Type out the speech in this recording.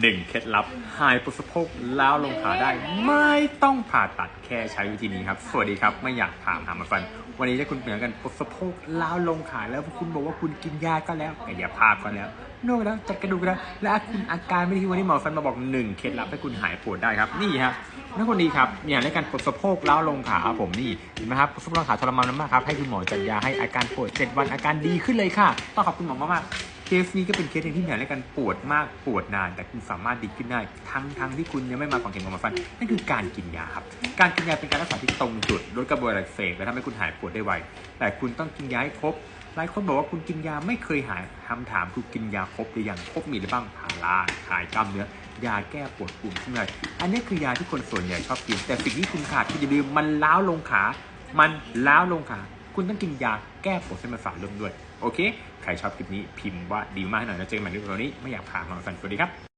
หนึ่งเคล็ดลับหายปวดสะโพกล้าวลงขาได้ ไม่ต้องผ่าตัดแค่ใช้วิธีนี้ครับ สวัสดีครับ ไม่อยากถามหามาฟัน วันนี้ถ้าคุณเหมือนกันปวดสะโพกล้าวลงขาแล้วคุณบอกว่าคุณกินยาก็แล้วกายภาพก็แล้วน่นแล้วจัดกระดูกแล้วและคุณอาการไม่ดีวันนี้หมอฟันมาบอกหนึ่งเคล็ดลับให้คุณหายปวดได้ครับนี่ฮะนักคนดีครับเนี่ยในการปวดสะโพกล้าวลงขาครับผมนี่เห็นไหมครับปวดสะโพกล้าวลงขาทรมานมากครับให้คุณหมอจัดยาให้อาการปวดเจ็ดวันอาการดีขึ้นเลยค่ะต้องขอบคุณหมอมากๆ สนี้ก็เป็นเคสหนึ่งที่เหนื่อยและกันปวดมากปวดนาน แต่คุณสามารถดีขึ้นได้ทั้งทั้งที่คุณยังไม่มาของเข็มของมอฟันนั่นคือการกินยาครับ การกินยาเป็นการรักษาที่ตรงจุดลดกระบวนการอักเสบและทำให้คุณหายปวดได้ไวแต่คุณต้องกินยาให้ครบหลายคนบอกว่าคุณกินยาไม่เคยหายคำถามคือกินยาครบหรือยังครบมีหรือบ้างพาราคลายกล้ามเนื้อยาแก้ปวดกลุ่มขึ้นมอันนี้คือยาที่คนส่วนใหญ่ชอบกิน แต่สิ่งที่คุณขาดคืออย่าลืมมันล้าวลงขา มันล้าวลงขา คุณต้องกินยาแก้ปวดเส้นประสาทร่วมด้วย โอเค ใครชอบคลิปนี้พิมพ์ว่าดีมากหน่อยแล้วเจอกันใหม่ในวันนี้ไม่อยากผ่านมาฟันสวัสดีครับ